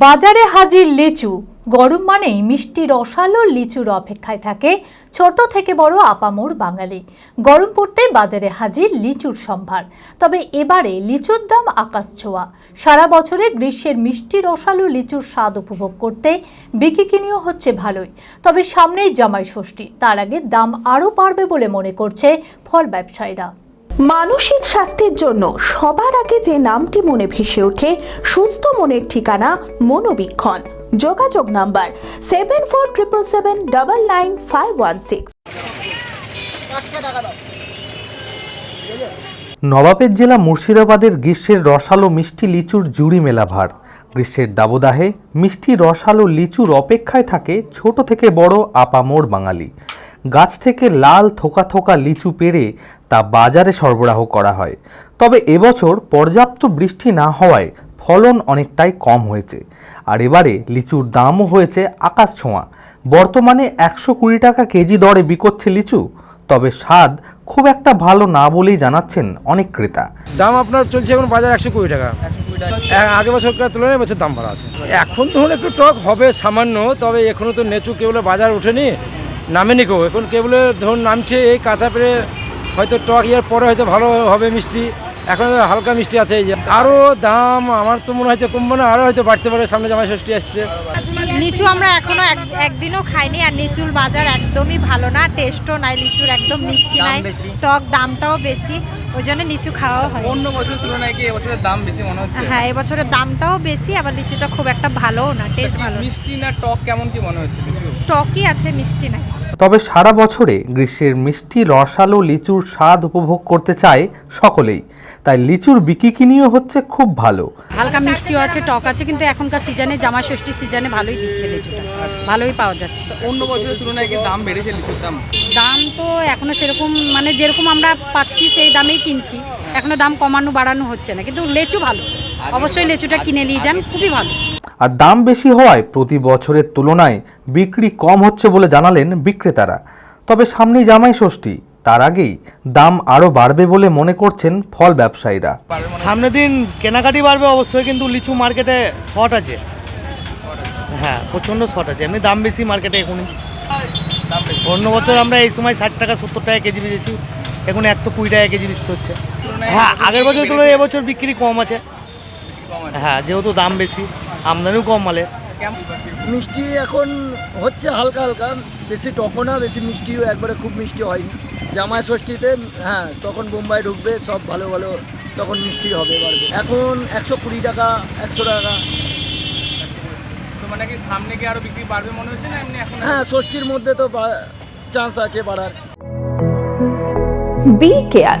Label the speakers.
Speaker 1: বাজারে হাজির লিচু। গরম মানেই মিষ্টি রসালো লিচুর অপেক্ষায় থাকে ছোট থেকে বড় আপামোর বাঙালি। গরম পড়তে বাজারে হাজির লিচুর সম্ভার। তবে এবারে লিচুর দাম আকাশ ছোঁয়া। সারা বছরে গ্রীষ্মের মিষ্টি রসালো লিচুর স্বাদ উপভোগ করতে বিকিকিনিও হচ্ছে ভালোই। তবে সামনেই জামাই ষষ্ঠী, তার আগে দাম আরও বাড়বে বলে মনে করছে ফল ব্যবসায়ীরা।
Speaker 2: মানসিক স্বাস্থ্যের জন্য সবার আগে যে নামটি মনে ভেসে ওঠে, সুস্থ মনের ঠিকানা মনোবীক্ষণ। যোগাযোগ number seven four triple seven double nine five one six
Speaker 3: নবাবের জেলা মুর্শিদাবাদের গ্রীষ্মের রসালো মিষ্টি লিচুর জুড়ি মেলা ভার। গ্রীষ্মের দাবদাহে মিষ্টি রসালো লিচুর অপেক্ষায় থাকে ছোট থেকে বড় আপামোর বাঙালি। গাছ থেকে লাল থোকা থোকা লিচু পেরে তা বাজারে সরবরাহ করা হয়। তবে এবছর পর্যাপ্ত বৃষ্টি না হওয়ায় ফলন অনেকটাই কম হয়েছে। আর এবারে লিচুর দামও হয়েছে আকাশ ছোঁয়া। বর্তমানে একশো কুড়ি টাকা কেজি দরে বিকোচ্ছে লিচু। তবে স্বাদ খুব একটা ভালো না বলেই জানাচ্ছেন অনেক ক্রেতা।
Speaker 4: দাম আপনার চলছে এখন বাজার একশো কুড়ি টাকা। আগের বছরকার তুলনায় বছর দাম ভালো আছে। এখন ধরুন একটু টক হবে সামান্য, তবে এখনও তো নেচু কেবলে বাজার ওঠেনি, নামেনি কেউ। এখন কেবলে ধরুন নামছে এই কাঁচা পেরে হয়তো টক ইয়ার পরে হয়তো ভালো হবে মিষ্টি। এখন হালকা মিষ্টি আছে এই যে। আরও দাম আমার তো মনে হচ্ছে কমবে না আরও হয়তো বাড়তে পারে সামনে জামাই ষষ্ঠী আসছে।
Speaker 5: লিচু আমরা এখনও এক- একদিনও খাইনি আর লিচুর বাজার একদমই ভালো না টেস্টও নাই লিচুর একদম মিষ্টি নাই। টক দামটাও বেশি ওই জন্য লিচু খাওয়াও হয়
Speaker 6: অন্য বছরের তুলনায় কি এবছরের দাম বেশি মনে হচ্ছে?
Speaker 5: হ্যাঁ এবছরের দামটাও বেশি আবার লিচুটা খুব একটা ভালোও না টেস্ট ভালো
Speaker 6: মিষ্টি না টক কেমন কি মনে হচ্ছে কিছু
Speaker 5: টকই আছে মিষ্টি নাই।
Speaker 3: তবে সারা বছরে গ্রীষ্মের মিষ্টি রসালো লিচুর স্বাদ উপভোগ করতে চায় সকলেই। তাই লিচুর বিকিকিনিও হচ্ছে খুব ভালো।
Speaker 7: হালকা মিষ্টিও আছে টক আছে কিন্তু এখনকার সিজনে জামা ষষ্ঠীর সিজনে ভালোই দিচ্ছে লিচুটা। ভালোই পাওয়া যাচ্ছে।
Speaker 6: অন্য বছরের তুলনায় কি দাম বেড়েছে লিচুর দাম?
Speaker 7: দাম তো এখনও সেরকম মানে যেরকম আমরা পাচ্ছি সেই দামেই কিনছি। এখনও দাম কমানো বাড়ানো হচ্ছে না কিন্তু লেচু ভালো। অবশ্যই লেচুটা কিনে নিয়ে যান খুবই ভালো।
Speaker 3: আর দাম বেশি হওয়ায় প্রতি বছরের তুলনায় বিক্রি কম হচ্ছে বলে জানালেন বিক্রেতারা। তবে সামনেই জামাই ষষ্ঠী, তার আগেই দাম আরও বাড়বে বলে মনে করছেন ফল ব্যবসায়ীরা।
Speaker 8: সামনের দিন কেনাকাটি বাড়বে অবশ্যই, কিন্তু লিচু মার্কেটে শর্ট আছে। হ্যাঁ প্রচণ্ড শর্ট আছে, এমনি দাম বেশি মার্কেটে এখন অন্য বছর আমরা এই সময় ষাট টাকা, সত্তর টাকা কেজি বেচেছি, এখন একশো কুড়ি টাকা কেজি বিক্রি হচ্ছে। হ্যাঁ আগের বছর তুলনায় এবছর বিক্রি কম আছে। হ্যাঁ যেহেতু দাম বেশি। আমদানিও কম মালে
Speaker 9: মিষ্টি এখন হচ্ছে হালকা হালকা বেশি টকও না বেশি মিষ্টিও একবারে খুব মিষ্টি হয়নি। জামাই ষষ্ঠীতে হ্যাঁ তখন বোম্বাই ঢুকবে সব ভালো ভালো তখন মিষ্টি হবে বাড়বে। এখন একশো কুড়ি টাকা একশো টাকা।
Speaker 6: তো মানে কি সামনে কি আরও বিক্রি বাড়বে মনে হচ্ছে না এমনি এখন?
Speaker 9: হ্যাঁ ষষ্ঠীর মধ্যে তো চান্স আছে বাড়ার।
Speaker 2: B care